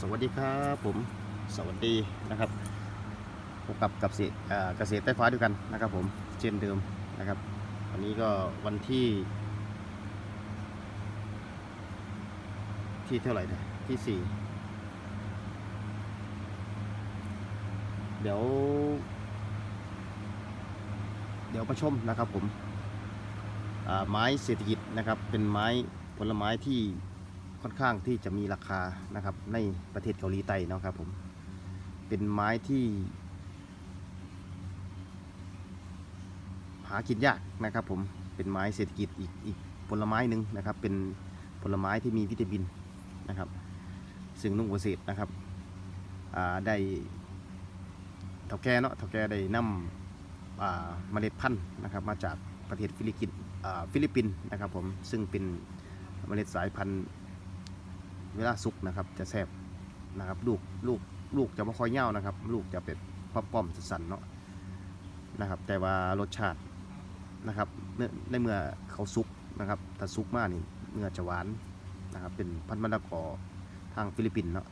สวัสดีครับผมสวัสดีนะครับพบกับกับเกษตรเอ่อเกษตรใต้ฟ้าด้วยกันนะครับผมเช่นเดิมนะครับวันนี้ก็วันที่ ที่เท่าไหร่นี่ยที่สี่เดี๋ยว เดี๋ยวมาชมนะครับผมไม้เศรษฐกิจนะครับเป็นไม้ผลไม้ที่ ค่อนข้างที่จะมีราคานะครับในประเทศเกาหลีใต้นะครับผมเป็นไม้ที่ หากินยากนะครับผมเป็นไม้เศรษฐกิจอีกอีกผลไม้หนึ่งนะครับ เป็นผลไม้ที่มีวิตามินนะครับ ซึ่งนุ่งเกษตรนะครับได้เท่าแก่เนาะเท่าแก่ได้นำเมล็ดพันธุ์นะครับ มาจากประเทศฟิลิปปินส์อ่าฟิลิปปินส์นะครับผมซึ่งเป็นเมล็ดสายพันธุ์ เวลาสุกนะครับจะแซ่บนะครับลูกลูกลูกจะไม่ค่อยเน่านะครับ ลูกจะเป็นป้อมๆสันๆเนาะนะครับ แต่ว่ารสชาตินะครับในเมื่อเขาสุกนะครับถ้าสุกมากนี่เนื้อจะหวานนะครับ เป็นพันธุ์มะละกอทางฟิลิปปินส์เนาะ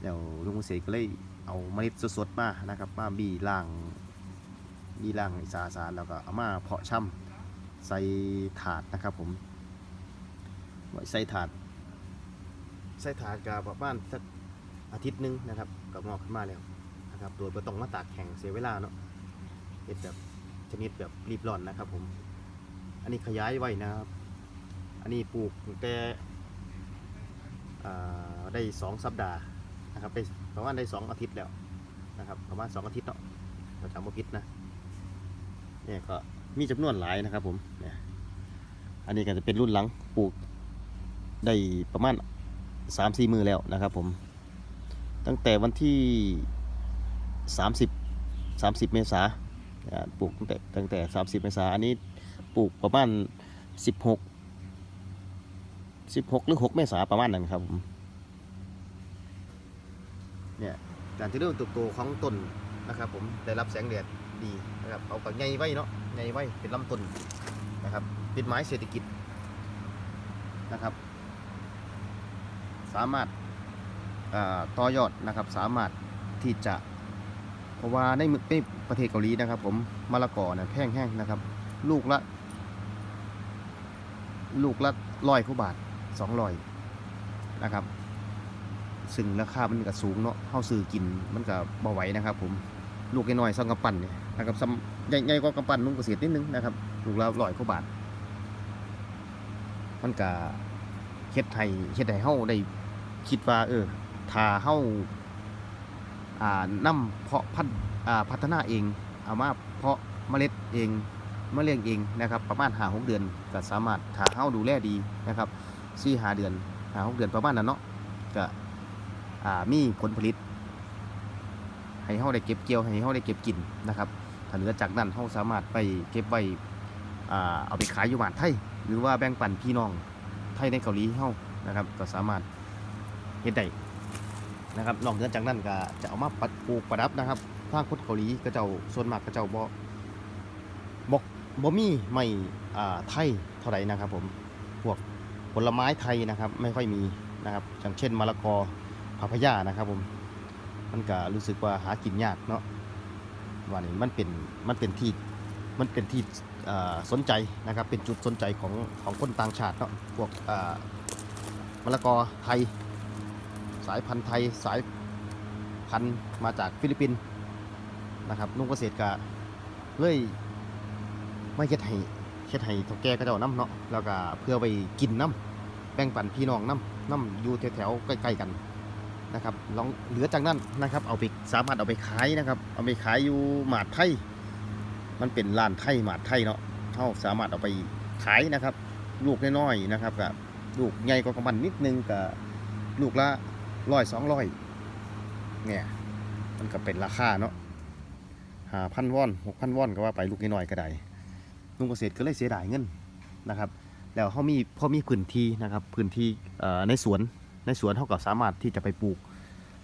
เดี๋ยวลุงเกก็เลยเอาเมล็ดสดๆมานะครับ มาบีล่างบีล่างสาสารแล้วก็เอามาเพาะช่ำใส่ถาดนะครับผมไว้ใส่ถาด ใส่ถาดกับประมาณสักอาทิตย์หนึงนะครับก็งอกขึ้นมาแล้วนะครับโดยไม่ต้องมาตากแข็งเสียเวลาเนาะเห็ดแบบชนิดแบบรีบร้อนนะครับผม อันนี้ขยายไว้นะครับ อันนี้ปลูกตั้งแต่อ่าได้สองสัปดาห์นะครับได้ประมาณได้สองอาทิตย์แล้วนะครับประมาณสองอาทิตย์เนาะเราจำว่าพิษนะเนี่ยก็มีจำนวนหลายนะครับผมเนี่ยอันนี้ก็จะเป็นรุ่นหลังปลูกได้ประมาณ สามสี่มือแล้วนะครับผม ตั้งแต่วันที่สามสิบสามสิบเมษาปลูกตั้งแต่ตั้งแต่สามสิบเมษาอันนี้ปลูกประมาณสิบหกสิบหกหรือหกเมษาประมาณนั้นครับผมเนี่ยการที่เริ่มเติบโตของต้นนะครับ ผมได้รับแสงแดดดีนะครับเอากับใหญ่ไว้เนาะใหญ่ไว้เป็นลำต้นนะครับเป็นไม้เศรษฐกิจนะครับ สามารถาต่อยอดนะครับสามารถที่จะเพราะว่าในมือในประเทศเกาหลีนะครับ ผมมะละกอเนี่ยแพงแห้งนะครับ ลูกละ ลูกละร้อยกว่าบาทสองร้อยนะครับ ซึ่งราคามันก็สูงเนาะเข้าซื้อกินมันก็บ่ไหวนะครับ ผมลูกน้อยๆซองกำปั้นเนี่ยนะครับซ้ำใหญ่ใหญ่กว่ากำปั้นนุ่งเกษตรนิดนึงนะครับลูกละร้อยกว่าบาท มันก็เฮ็ดให้เฮ็ดให้เฮาได้ คิดว่า เออถ้าเฮาอ่านำเพาะพันธุ์อ่าพัฒนาเองเอามาเพาะเมล็ดเองมาเลี้ยงเองนะครับ ประมาณ5-6เดือนก็สามารถถ้าเฮาดูแลดีนะครับ4-5เดือน5-6เดือนประมาณนั้นเนาะก็อ่ามีผลผลิต ให้เฮาได้เก็บเกี่ยวให้เฮาได้เก็บกินนะครับถ้าเหลือจากนั้นเฮาสามารถไปเก็บไว้อ่าเอาไปขายอยู่บ้านไทยหรือว่าแบ่งปันพี่น้องไทยในเกาหลีเฮานะครับ ก็สามารถ เฮ็ดได้นะครับนอกเหนือจากนั้นก็จะเอามาปัดปลูกประดับนะครับทางคนเกาหลีก็เจ้าส่วนมากก็เจ้าบ่บ่บ่มีไม่อ่าไทยเท่าไหร่นะครับผมพวกผลไม้ไทยนะครับ ไม่ค่อยมีนะครับอย่างเช่นมะละกอพาพายานะครับผมมันก็รู้สึกว่าหากินยากเนาะว่านี่มันเป็นมันเป็นที่มันเป็นที่สนใจนะครับเป็นจุดสนใจของของคนต่างชาติเนาะพวกมะละกอไทย สายพันธุ์ไทยสายพันธุ์มาจากฟิลิปปินส์นะครับนุ่งเกษตรกะเลยไม่เฮ็ดให้เฮ็ดให้เฒ่าแก่ก็เจ้าน้ำเนาะแล้วก็เพื่อไปกินน้ำแบ่งปันพี่น้องน้ำน้ำอยู่แถวๆใกล้ๆกันนะครับลองเหลือจากนั้นนะครับ เอาไปสามารถเอาไปขายนะครับ เอาไปขายอยู่หมาดไทยมันเป็นร้านไทยหมาดไทยเนาะเขาสามารถเอาไปขายนะครับ ลูกน้อยๆนะครับกับลูกใหญ่กว่ากระมันนิดนึงกับลูกละ ร้อยสองร้อยเนี่ย มันก็เป็นราคาเนาะหาพันวอนหกพันวอนก็ว่าไปลูกน้อยก็ได้ลุงเกษตรก็เลยเสียดายเงินนะครับ แล้วเขามีพอมีพื้นที่นะครับพื้นที่ในสวนในสวนเขาก็สามารถที่จะไปปลูก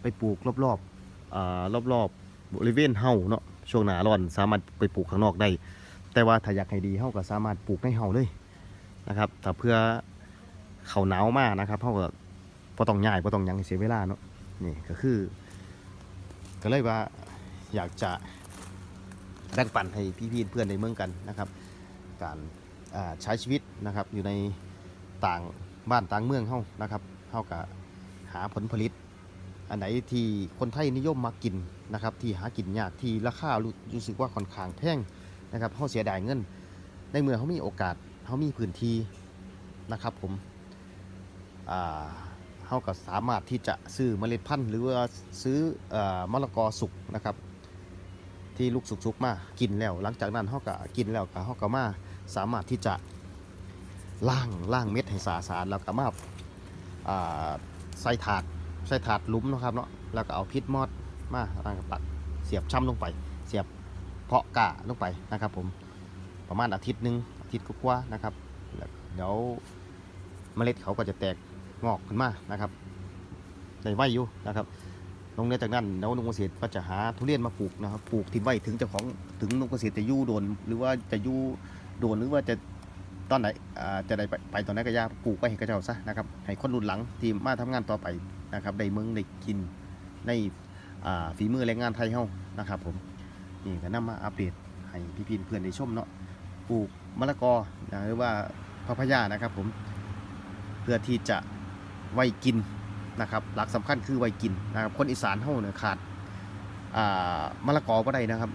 ไปปลูกรอบๆเอ่อบรอบบริเวณเฮาเนาะช่วงหนาร้อนสามารถไปปลูกข้างนอกได้ แต่ว่าถ้าอยากให้ดีเฮาก็สามารถปลูกในเฮาเลยนะครับถ้าเพื่อเขาหนาวมากนะครับเฮาก็ บ่ต้องย้ายบ่ต้องยังเสียเวลาเนาะนี่ก็คือ ก็เลยว่าอยากจะแบ่งปันให้พี่ๆเพื่อนในเมืองกันนะครับ การใช้ชีวิตนะครับอยู่ในต่างบ้านต่างเมืองเฮานะครับเฮากับหาผลผลิต อันไหนที่คนไทยนิยมมากินนะครับที่หากินยากที่ราคารู้สึกว่าค่อนข้างแพงนะครับเฮาเสียดายเงิน ในเมื่อเขามีโอกาสเขามีพื้นที่นะครับผมอ่า เขาก็สามารถที่จะซื้อเมล็ดพันธุ์ หรือว่าซื้ออมะละกอสุกนะครับ ที่ลูกสุกๆมากินแล้ว หลังจากนั้นเขาก็กินแล้วก็เขาก็มาสามารถที่จะล่างล่างเม็ดให้สะอาดๆแล้วก็มาใส่ถาดใส่ถาดลุมนะครับเนาะแล้วก็เอาพิษมอดมาอ่าตักเสียบช่ำลงไป เสียบเพาะกะลงไปนะครับ ผมประมาณอาทิตย์หนึ่งอาทิตย์กว่าๆนะครับแล้วเดี๋ยวเมล็ดเขาก็จะแตก งอกขึ้นมานะครับในไว้อยู่นะครับนอกเหนือจากนั้นแล้วนุ่งเกษตรก็จะหาทุเรียนมาปลูกนะครับปลูกทิ้งไว้ถึงเจ้าของถึงนุ่งเกษตรจะยู่โดน หรือว่าจะยู่โดนหรือว่าจะตอนไหนจะได้ไปตอนไหนก็ยาปลูกไว้ให้กระเจ้าซะนะครับให้คนรุ่นหลังที่มาทำงานต่อไปนะครับได้เมืองได้กินในฝีมือแรงงานไทยเฮานะครับ ผมนี่ก็นำมาอัปเดตให้พี่ๆเพื่อนได้ชมเนาะปลูกมะละกอนะหรือว่าพะพยานะครับ ผมเพื่อที่จะ ไว้กินนะครับหลักสำคัญคือไว้กินนะครับคนอีสานเฮาเนี่ยขาดอ่ามะละกอก็ได้นะครับ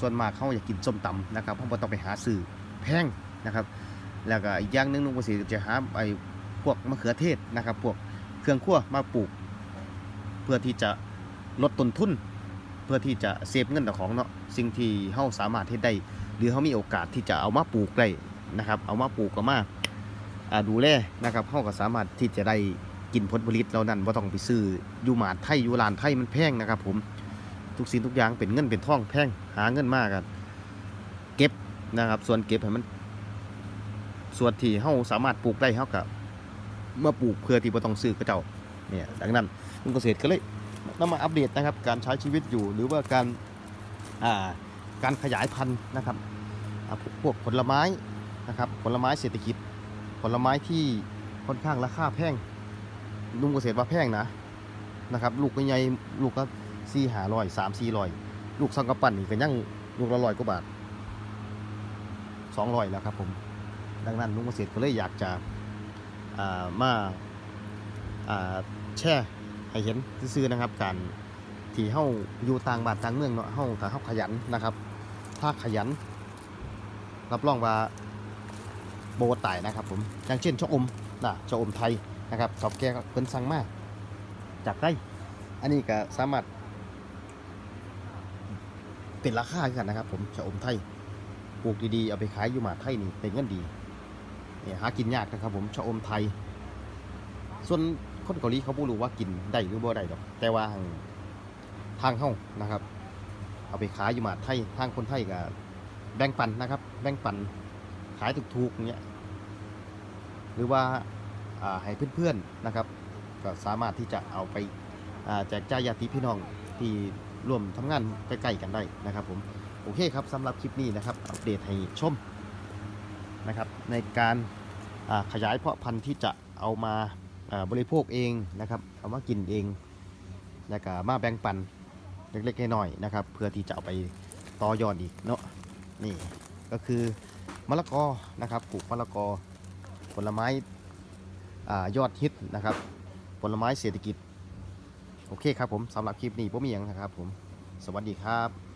ส่วนมากเขาอยากกินส้มตำนะครับเพราะว่าต้องไปหาซื้อแพงนะครับ แล้วก็อีกอย่างนึงลุงเกษตรจะหาไอ้พวกมะเขือเทศนะครับ พวกเครื่องคั่วมาปลูก เพื่อที่จะลดต้นทุน เพื่อที่จะเซฟเงินต่อของเนาะสิ่งที่เฮาสามารถเฮ็ดได้ หรือเขามีโอกาสที่จะเอามาปลูกได้นะครับ เอามาปลูกก็มาอ่าดูแลนะครับเขาก็สามารถที่จะได้ กินผลผลิตเหล่านั้นว่าต้องไปซื้ออยู่หมาดไทยอยู่ลานไทยมันแพงนะครับผมทุกสิ่งทุกอย่างเป็นเงินเป็นทองแพงหาเงินมากกันเก็บนะครับ ส่วนเก็บให้มัน ส่วนที่เขาสามารถปลูกได้เขากับเมื่อปลูกเพื่อที่บ่ต้องซื้อกระเจ้าเนี่ยดังนั้นลุงเกษตรก็เลยนำมาอัปเดตนะครับ การใช้ชีวิตอยู่หรือว่าการอ่าการขยายพันธุ์นะครับพวกผลไม้นะครับผลไม้เศรษฐกิจผลไม้ที่ค่อนข้างราคาแพง ลุงเกษตรว่าแพงนะนะครับ ลูกใหญ่ลูกก็สี่หาร้อยสามสี่ร้อยลูกสังกะปั่นนี่ก็ยังลูกละร้อยกว่าบาทสองร้อยแล้วครับผมดังนั้นลุงเกษตรก็เลยอยากจะามาาแช่ให้เห็นซื่อนะครับ การที่เฮาอยู่ต่างบานต่างเมืองเนาะเฮาถ้าเฮาขยันนะครับ ถ้าขยัน รับรองว่าโบตายนะครับผมอย่างเช่นชะอมนะชะอมไทย นะครับสอบแกก็เพิ่นสั่งมาจากไร่อันนี้ก็สามารถเป็นราคาคือกันนะครับ ผมชะอมไทยปลูกดีๆเอาไปขายอยู่หมาไทยนี่เป็นเงินดีเนี่ยหากินยากนะครับ ผมชะอมไทย ส่วนคนเกาหลีเขาบ่รู้ว่ากินได้หรือบ่ได้ดอก แต่ว่าทางเฮานะครับ เอาไปขายอยู่หมาไทยทางคนไทยก็แบ่งปันนะครับ แบ่งปันขายถูกๆเงี้ยหรือว่า ให้เพื่อนๆนะครับ ก็สามารถที่จะเอาไปแจกจ่ายญาติพี่น้องที่ร่วมทำงานใกล้ๆกันได้นะครับผมโอเคครับสำหรับคลิปนี้นะครับอัปเดตให้ชมนะครับในการาขยายเพาะพันธุ์ที่จะเอามาาบริโภคเองนะครับเอามากินเองแล้วก็มาแบ่งปันเล็กๆน้อยๆนะครับ เพื่อที่จะเอาไปต่อยอดอีกเนาะนี่ก็คือมะละกอนะครับปลูกมะละกอผลไม้ ยอดฮิตนะครับ ผลไม้เศรษฐกิจ โอเคครับผมสำหรับคลิปนี้ผมมีอย่างนะครับผม สวัสดีครับ